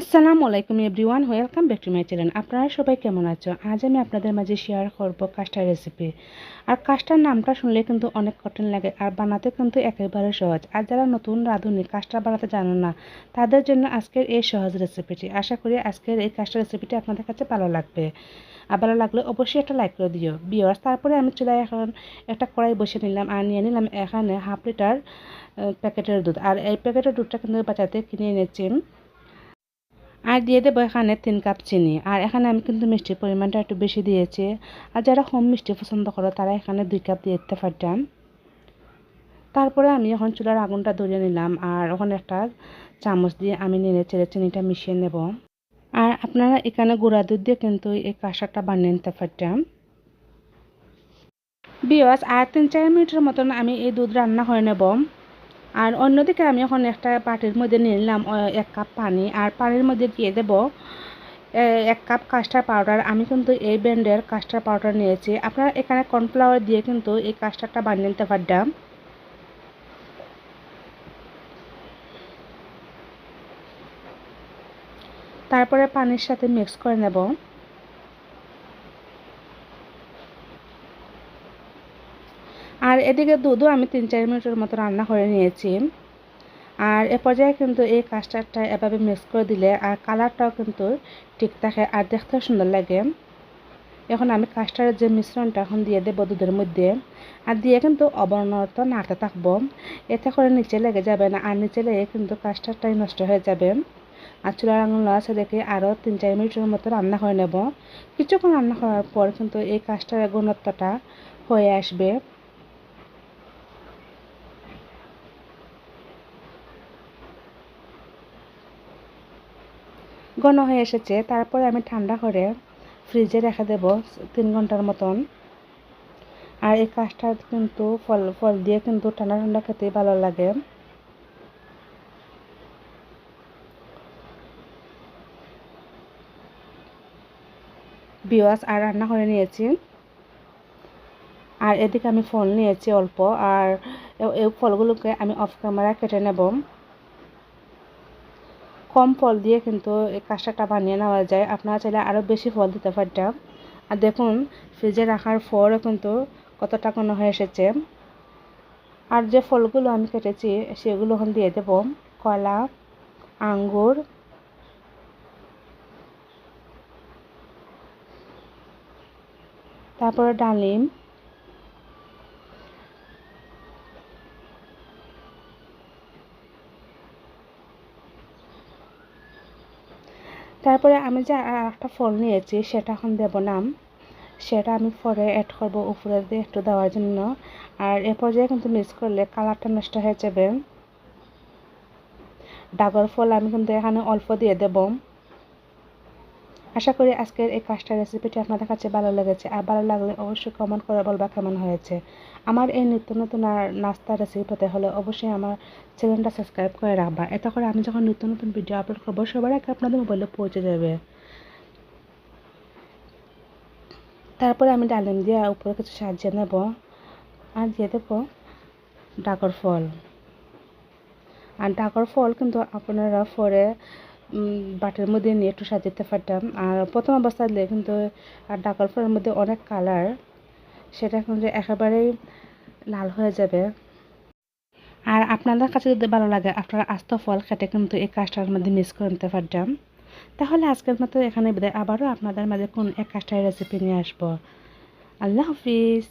আসসালামু আলাইকুম everyone, welcome back to my channel. আপনারা সবাই কেমন আছো? আজ আমি আপনাদের মাঝে শেয়ার করব কাস্টার রেসিপি আর কাস্টার নামটা শুনলে কিন্তু অনেক কঠিন লাগে আর বানাতে কিন্তু একেবারে সহজ। আর যারা নতুন রাঁধুনি কাস্টার বানাতে জানো না, তাদের জন্য আজকের এই সহজ রেসিপিটি আশা করি আজকের এই কাস্টার রেসিপিটি আপনাদের কাছে ভালো লাগবে। আর ভালো লাগলে অবশ্যই একটা লাইক করে দিও। বিয়ার্স তারপরে আমি চুলায় এখন একটা কড়াই বসে নিলাম আর নিয়ে নিলাম এখানে হাফ লিটার প্যাকেটের দুধ। আর এই প্যাকেটের দুধটা কিন্তু বাজাতে কিনে এনেছি। আর দিয়ে দেবো এখানে তিন কাপ চিনি। আর এখানে আমি কিন্তু মিষ্টির পরিমাণটা একটু বেশি দিয়েছি। আর যারা কম মিষ্টি পছন্দ করো, তারা এখানে দুই কাপ দিয়ে দিতে পারতাম। তারপরে আমি এখন চুলার আগুনটা ধরিয়ে নিলাম আর ওখানে একটা চামচ দিয়ে আমি নেড়ে চেড়ে চিনিটা মিশিয়ে নেব। আর আপনারা এখানে গুঁড়া দুধ দিয়ে কিন্তু এই কাঁসারটা বানিয়ে নিতে পারতাম। বিয়াস আর তিন, চার মিনিটের মতন আমি এই দুধ রান্না করে নেব। আর অন্যদিকে আমি এখন একটা পাটির মধ্যে নিয়ে নিলাম এক কাপ পানি। আর পানির মধ্যে দিয়ে দেব এক কাপ কাস্টার পাউডার। আমি কিন্তু এই ব্র্যান্ডের কাস্টার পাউডার নিয়েছি। আপনারা এখানে কর্নফ্লাওয়ার দিয়ে কিন্তু এই কাস্টারটা বানিয়ে নিতে পারতাম। তারপরে পানির সাথে মিক্স করে নেব। আর এদিকে দুধও আমি তিন চার মিনিটের মতো রান্না করে নিয়েছি। আর এ পর্যায়ে কিন্তু এই কাস্টারটা এভাবে মিক্স করে দিলে আর কালারটাও কিন্তু ঠিক থাকে আর দেখতেও সুন্দর লাগে। এখন আমি কাস্টারের যে মিশ্রণটা এখন দিয়ে দেবো দুধের মধ্যে। আর দিয়ে কিন্তু অবনত নাড়তে থাকব। এতে করে নিচে লেগে যাবে না আর নিচে লেগে কিন্তু কাস্টারটাই নষ্ট হয়ে যাবে। আর চুলার আঙুল আছে দেখে আরও তিন চার মিনিটের মতো রান্না করে নেব। কিছুক্ষণ রান্না করার পর কিন্তু এই কাস্টারের গুণত্বটা হয়ে আসবে। ঘন হয়ে এসেছে। তারপরে আমি ঠান্ডা করে ফ্রিজে রেখে দেব তিন ঘণ্টার মতন। আর এই কাজটা কিন্তু ফল ফল দিয়ে কিন্তু ঠান্ডা ঠান্ডা খেতেই ভালো লাগে। বিওয়াস, আর রান্না করে নিয়েছি। আর এদিকে আমি ফল নিয়েছি অল্প। আর এই ফলগুলোকে আমি অফ ক্যামেরা কেটে নেব। কম ফল দিয়ে কিন্তু এই কাঁসাটা বানিয়ে নেওয়া যায়। আপনারা চাইলে আরও বেশি ফল দিতে পারতাম আর দেখুন, ফ্রিজে রাখার পরও কিন্তু কতটা কোনো হয়ে এসেছে। আর যে ফলগুলো আমি কেটেছি, সেগুলো এখন দিয়ে দেব। কলা, আঙ্গুর, তারপরে ডালিম তারপরে আমি যে একটা ফল নিয়েছি, সেটা এখন দেব নাম। সেটা আমি পরে অ্যাড করব উপরে দিয়ে একটু দেওয়ার জন্য। আর এ পর্যায়ে কিন্তু মিক্স করলে কালারটা নষ্ট হয়ে যাবে। ডাগর ফল আমি কিন্তু এখানে অল্প দিয়ে দেব। আশা করি আজকের এই কাজটা রেসিপিটি আপনাদের কাছে ভালো লেগেছে। আর ভালো লাগলে অবশ্যই কমেন্ট করে বলবা কেমন হয়েছে। আমার এই নিত্য নতুন নাস্তা রেসিপি পেতে হলে অবশ্যই আমার চ্যানেলটা সাবস্ক্রাইব করে রাখবা। এতে করে আমি যখন নিত্য নতুন ভিডিও আপলোড করব, সবার আগে আপনাদের মোবাইলে পৌঁছে যাবে। তারপরে আমি ডালিম দিয়ে উপরে কিছু সাজিয়ে নেব। আর দিয়ে দেবো ডাকর ফল। আর ডাকর ফল কিন্তু আপনারা পরে বাটির মধ্যে নিয়ে একটু সাজাতে পারতাম। আর প্রথম অবস্থায় দিলে কিন্তু আর ডাকল ফলের মধ্যে অনেক কালার, সেটা কিন্তু একেবারেই লাল হয়ে যাবে। আর আপনাদের কাছে যদি ভালো লাগে, আপনারা আস্ত ফল খেতে কিন্তু এই কাজটার মধ্যে মিক্স করে নিতে পারতাম। তাহলে আজকের মতো এখানে বিদায়। আবারও আপনাদের মাঝে কোন এক কাজটার রেসিপি নিয়ে আসব। আল্লাহ হাফিজ।